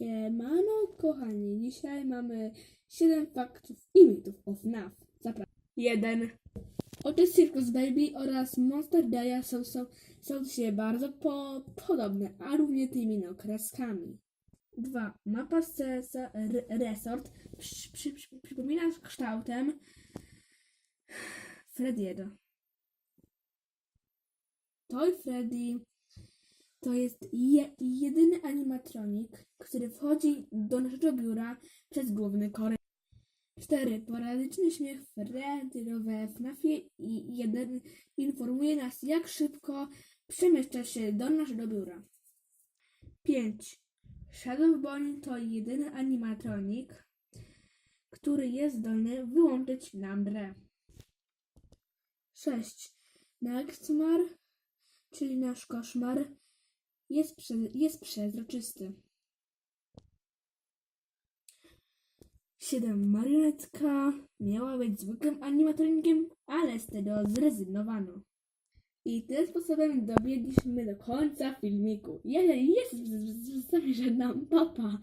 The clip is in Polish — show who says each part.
Speaker 1: Siemano, kochani. Dzisiaj mamy 7 faktów i mitów o FNAF. Zapraszam. 1. Oczy Circus Baby oraz Monster Daya są, są, są się bardzo po, podobne, a równie tymi okreskami. 2. Mapa z CSA Resort przy, przy, przy, przypomina kształtem Frediego. Toy Freddy to jest je, jedyny animatronik, który wchodzi do naszego biura przez główny korytarz. 4. Poradyczny śmiech Freddy'ego we FNAFie i 1 informuje nas, jak szybko przemieszcza się do naszego biura. 5. Shadow Bonnie to jedyny animatronik, który jest zdolny wyłączyć nam grę. 6. Nightmare, czyli nasz koszmar, jest, prze, jest przezroczysty. 7. Marionetka miała być zwykłym animatronikiem, ale z tego zrezygnowano. I tym sposobem dobiegliśmy do końca filmiku. Jeżeli jest, zamierzam nam papa.